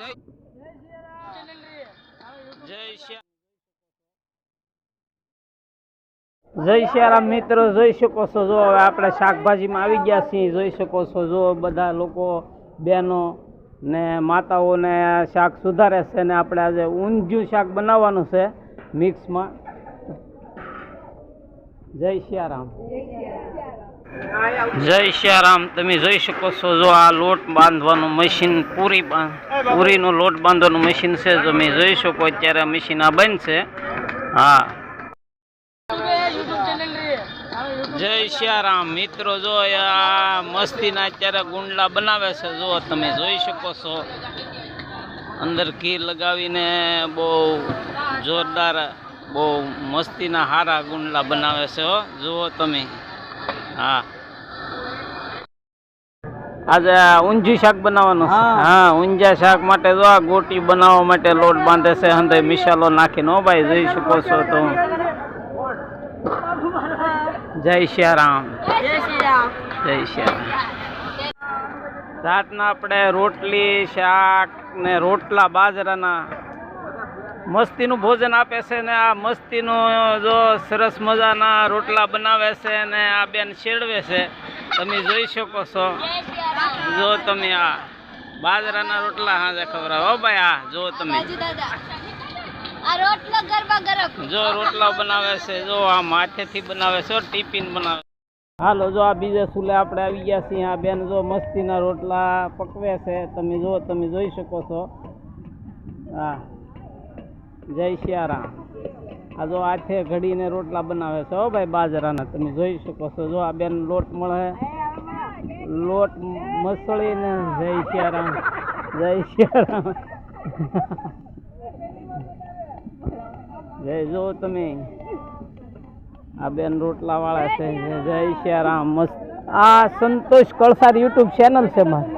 જય જય શ્રી શ્યારામ મિત્રો, જોઈ શકો છો, જો હવે આપણે શાકભાજીમાં આવી ગયા છીએ, જોઈ શકો છો, જો બધા લોકો, બહેનો ને માતાઓને શાક સુધારે છે ને આપણે આજે ઊંધિયું શાક બનાવવાનું છે મિક્સમાં. જય શ્યારામ. જય શ્યારામ, તમે જોઈ શકો છો જો આ લોટ બાંધવાનું મશીન પૂરી પૂરીનું લોટ બાંધવાનું મશીન છે. તમે જોઈ શકો અત્યારે મશીન આ બંધ છે. હા. જય શ્યારામ, મિત્રો જો આ મસ્તીના અત્યારે ગુંડલા બનાવે છે. જો તમે જોઈ શકો છો. અંદર ઘી લગાવીને બહુ જોરદાર, બહુ મસ્તીના હારા ગુંડલા બનાવે છે જુઓ તમે. હા. આજે ઊંજી શાક બનાવવાનું. છે હા ઊંજા શાક માટે જો આ ગોટી બનાવવા માટે લોટ બાંધે છે અંદર મિસાલો નાખીને. હો ભાઈ જોઈ શકો છો તો. જય શ્યારામ. જય શ્યારામ. રાતના આપણે રોટલી શાક ને રોટલા બાજરાના મસ્તીનું ભોજન આપે છે ને આ મસ્તીનું જો સરસ મજાના રોટલા બનાવે છે ને આ બેન શેડવે છે. તમે જોઈ શકો છો. જો તમે આ બાજરાના રોટલા હાજે ખવડાવો. હો ભાઈ આ જો તમે. જો રોટલા બનાવે છે જો આ માથેથી બનાવે છે ટિફિન બનાવે. હાલો જો આ બીજા સુલે આપણે આવી ગયા છીએ. આ બેન જો મસ્તીના રોટલા પકવે છે. તમે જો તમે જોઈ શકો છો. હા. જય સિયારામ. આ જો આઠે ઘડીને રોટલા બનાવે છે હો ભાઈ બાજરાના. તમે જોઈ શકો છો જો આ બેન લોટ મળે. લોટ મસળીને જય સિયારામ. જય સિયારામ. જય જો તમે. આ બેન રોટલા વાળા છે જય જય સિયારામ. મસ્ત. આ સંતોષ કળસાર યુટ્યુબ ચેનલ છે મારે.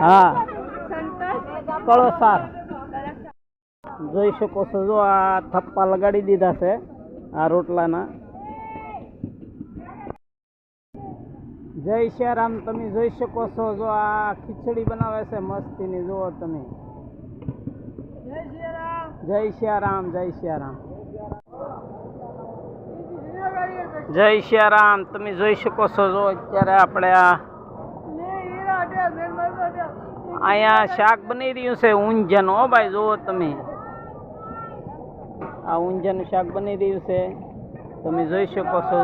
હા. કળસાર. જોઈ શકો છો જો આ થપ્પા લગાડી દીધા છે આ રોટલાના. જય શ્યારામ તમે જોઈ શકો છો જો આ ખીચડી બનાવે છે મસ્તીની જુઓ તમે. જય શ્યારામ. જય શ્યારામ જય શ્યારામ. તમે જોઈ શકો છો જો અત્યારે આપણે આ અહીંયા શાક બની રહ્યું છે ઊંઝાનું ભાઈ જુઓ તમે. આ ઊંઝાનું શાક બની રહ્યું છે. તમે જોઈ શકો છો.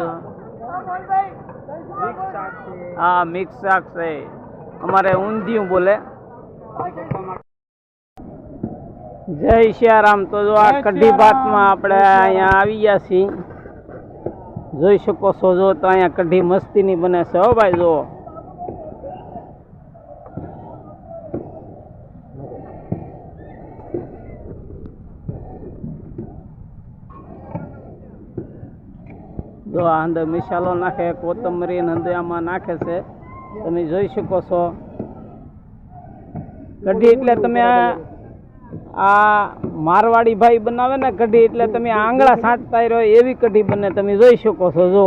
હા મિક્સ શાક છે. અમારે ઊંધિયું બોલે. જય સિયારામ તો જો આ કઢી ભાતમાં આપણે અહીંયા આવી ગયા છીએ. જોઈ શકો છો જો તો અહીંયા કઢી મસ્તીની બને છે. હો ભાઈ જો. જો આ અંદર મિસાલો નાખે, કોથમરી અંદર આમાં નાખે છે. તમે જોઈ શકો છો. કઢી એટલે તમે આ મારવાડી ભાઈ બનાવે ને કઢી એટલે તમે આંગળા સાંટતા રહ્યો એવી કઢી બને. તમે જોઈ શકો છો જો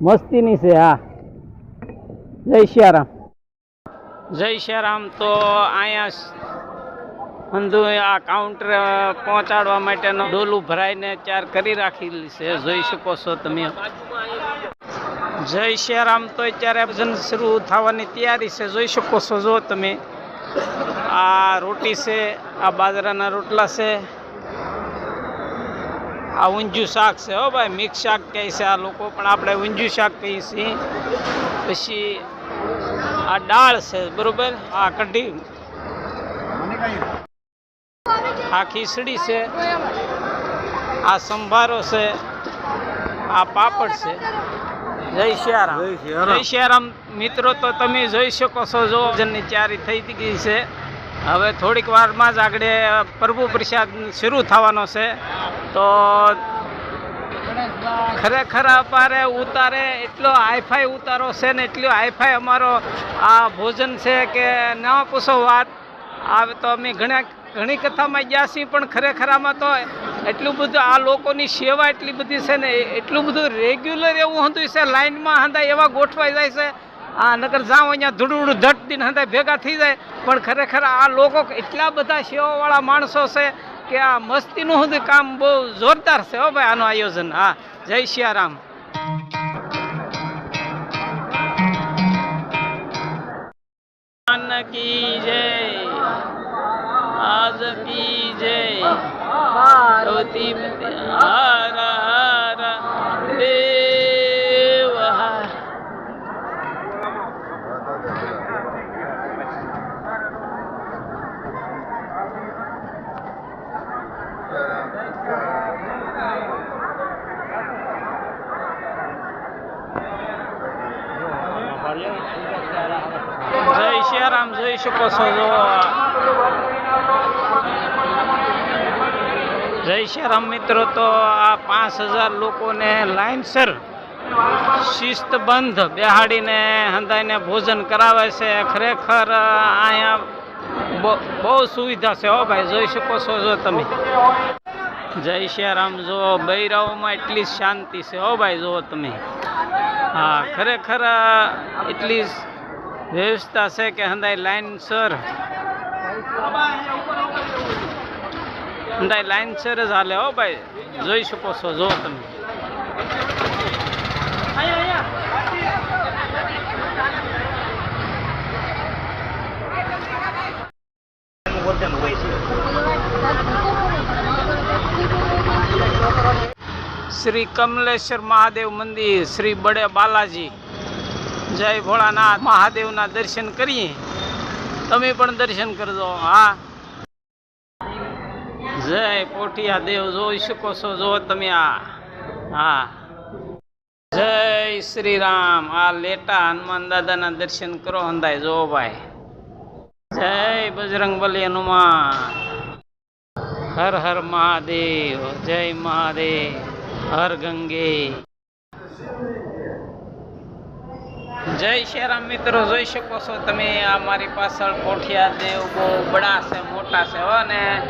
મસ્તીની છે, હા. જય શિયારામ. જય સિયારામ તો અહીંયા અંધુ આ કાઉન્ટર પહોંચાડવા માટેનો ડોલું ભરાઈને ચાર કરી રાખેલી છે. જોઈ શકો છો તમે. જય શ્રીરામ તો અત્યારે ભજન શરૂ થવાની તૈયારી છે. જોઈ શકો છો, જો તમે. આ રોટી છે, આ બાજરાના રોટલા છે. આ ઊંધિયું શાક છે. હો ભાઈ, મિક્સ શાક કહે છે આ લોકો, પણ આપણે ઊંધિયું શાક કહીએ છીએ. પછી આ દાળ છે, બરોબર? આ કઢી. આ ખીચડી છે. આ સંભારો છે. આ પાપડ છે. જય શિયારામ. જય શિયારામ. મિત્રો તો તમે જોઈ શકો છો જો ભજનની તૈયારી થઈ ગઈ છે. હવે થોડીક વારમાં જ આગળ પ્રભુ પ્રસાદ શરૂ થવાનો છે. તો ખરેખર અમારે ઉતારે એટલો હાઈફાઈ ઉતારો છે ને એટલો હાઈફાઈ અમારો આ ભોજન છે કે ના પૂછો વાત. આવે તો અમે ઘણા ઘણી કથામાં ગયા છીએ પણ ખરેખર આમાં તો એટલું બધું આ લોકોની સેવા એટલી બધી છે ને એટલું બધું રેગ્યુલર એવું હતું છે લાઇનમાં હંધા એવા ગોઠવાઈ જાય છે. આ નગર જાઓ અહીંયા ધૂળું ધટ દિન હંધા ભેગા થઈ જાય. પણ ખરેખર આ લોકો એટલા બધા સેવાવાળા માણસો છે કે આ મસ્તીનું બધું કામ બહુ જોરદાર છે હો ભાઈ આનું આયોજન. હા, જય સિયારામ કી જય. કી જય. પાર્વતી હર હર દેવ હર. જય શ્રી રામ જય છો જો જય સિયારામ મિત્રો, તો આ પાંચ હજાર લોકોને લાઇનસર શિસ્તબંધ બેહાડીને હંધાઈને ભોજન કરાવે છે. ખરેખર અહીંયા બહુ- સુવિધા છે હો ભાઈ, જોઈ શકો છો જો તમે. જય શ્રીરામ જો બૈરાઓમાં એટલી શાંતિ છે હો ભાઈ જુઓ તમે. હા, ખરેખર એટલી વ્યવસ્થા છે કે હંધાઈ લાઈન હંધાઈ લાઈન સર જ હાલે હો ભાઈ. જોઈ શકો છો, જો તમે. શ્રી કમલેશ્વર મહાદેવ મંદિર, શ્રી બડે બાલાજી. જય ભોળાનાથ. મહાદેવના દર્શન કરીએ. તમે પણ દર્શન કરજો. હા. જય પોઠિયા દેવ, જોઈ શકો છો, જો તમે આ હા જય શ્રી રામ આ લેટા હનુમાન દાદાના દર્શન કરો હંદાય જો ભાઈ. જય બજરંગ બલી હનુમાન. હર હર મહાદેવ, જય મહાદેવ, હર ગંગે. જય શ્રીરામ મિત્રો, જોઈ શકો છો તમે, આ મારી પાછળ કોઠિયા દેવ બહુ બડા છે, મોટા છે હો ને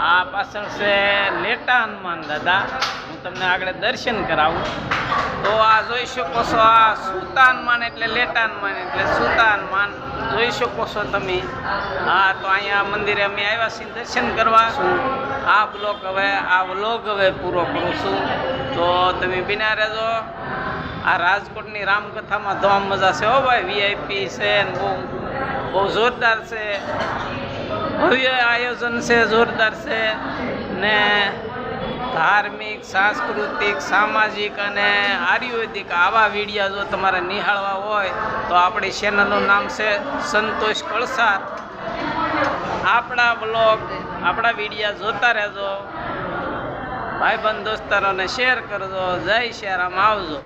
આ પાછળ છે લેટા હનુમાન દાદા. હું તમને આગળ દર્શન કરાવું. તો આ જોઈ શકો છો, આ સુતા હનુમાન એટલે લેટા હનુમાન, એટલે સુતા હનુમાન. જોઈ શકો છો તમે. હા, તો અહીંયા મંદિરે અમે આવ્યા છીએ દર્શન કરવા. આ બ્લોક હવે, આ વ્લોગ હવે પૂરો કરું છું. તો તમે બિના રહેજો. આ રાજકોટની રામકથામાં ધોમ મજા છે. હો ભાઈ વીઆઈપી છે બહુ બહુ જોરદાર છે. ભવ્ય આયોજન છે, જોરદાર છે. ને ધાર્મિક, સાંસ્કૃતિક, સામાજિક અને આયુર્વેદિક આવા વિડીયા જો તમારે નિહાળવા હોય, તો આપણી ચેનલનું નામ છે સંતોષ કળસાર. આપણા બ્લોગ આપણા વિડીયા જોતા રહેજો. ભાઈબંધ, દોસ્તારોને શેર કરજો. જય શ્યારામ આવજો.